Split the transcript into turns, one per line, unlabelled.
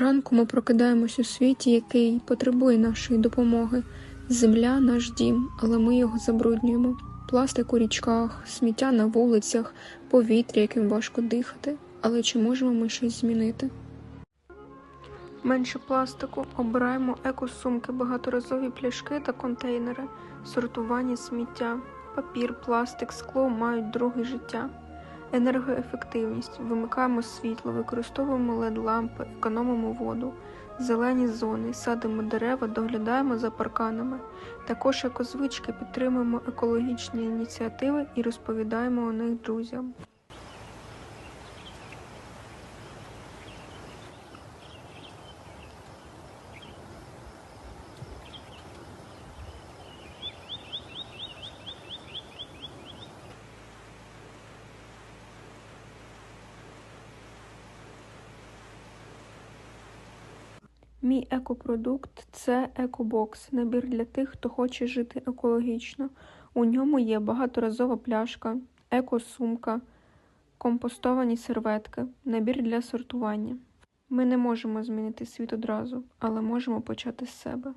Ранку ми прокидаємось у світі, який потребує нашої допомоги. Земля наш дім, але ми його забруднюємо. Пластик у річках, сміття на вулицях, повітря, яким важко дихати. Але чи можемо ми щось змінити? Менше пластику. Обираємо екосумки, багаторазові пляшки та контейнери, сортування сміття. Папір, пластик, скло мають друге життя. Енергоефективність. Вимикаємо світло, використовуємо led лампи, економимо воду. Зелені зони, садимо дерева, доглядаємо за парканами. Також екозвички підтримуємо екологічні ініціативи і розповідаємо о них друзям. Мій екопродукт це екобокс, набір для тих, хто хоче жити екологічно. У ньому є багаторазова пляшка, екосумка, компостовані серветки, набір для сортування. Ми не можемо змінити світ одразу, але можемо почати з себе.